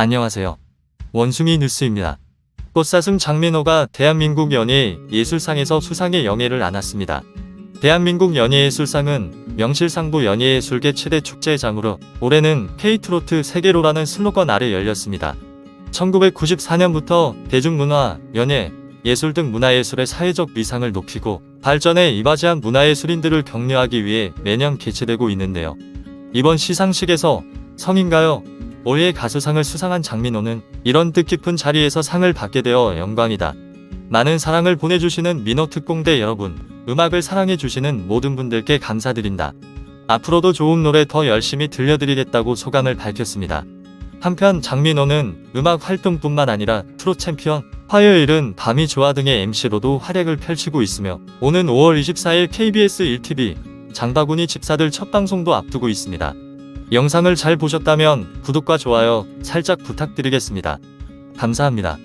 안녕하세요. 원숭이 뉴스입니다. 꽃사슴 장민호가 대한민국 연예 예술상에서 수상의 영예를 안았습니다. 대한민국 연예예술상은 명실상부 연예예술계 최대 축제장으로 올해는 K트로트 세계로라는 슬로건 아래 열렸습니다. 1994년부터 대중문화, 연예, 예술 등 문화예술의 사회적 위상을 높이고 발전에 이바지한 문화예술인들을 격려하기 위해 매년 개최되고 있는데요. 이번 시상식에서 성인가요? 올해의 가수상을 수상한 장민호는 이런 뜻깊은 자리에서 상을 받게 되어 영광이다. 많은 사랑을 보내주시는 민호 특공대 여러분, 음악을 사랑해주시는 모든 분들께 감사드린다. 앞으로도 좋은 노래 더 열심히 들려드리겠다고 소감을 밝혔습니다. 한편 장민호는 음악 활동뿐만 아니라 트롯 챔피언, 화요일은 밤이 좋아 등의 MC로도 활약을 펼치고 있으며 오는 5월 24일 KBS 1TV 장바구니 집사들 첫 방송도 앞두고 있습니다. 영상을 잘 보셨다면 구독과 좋아요 살짝 부탁드리겠습니다. 감사합니다.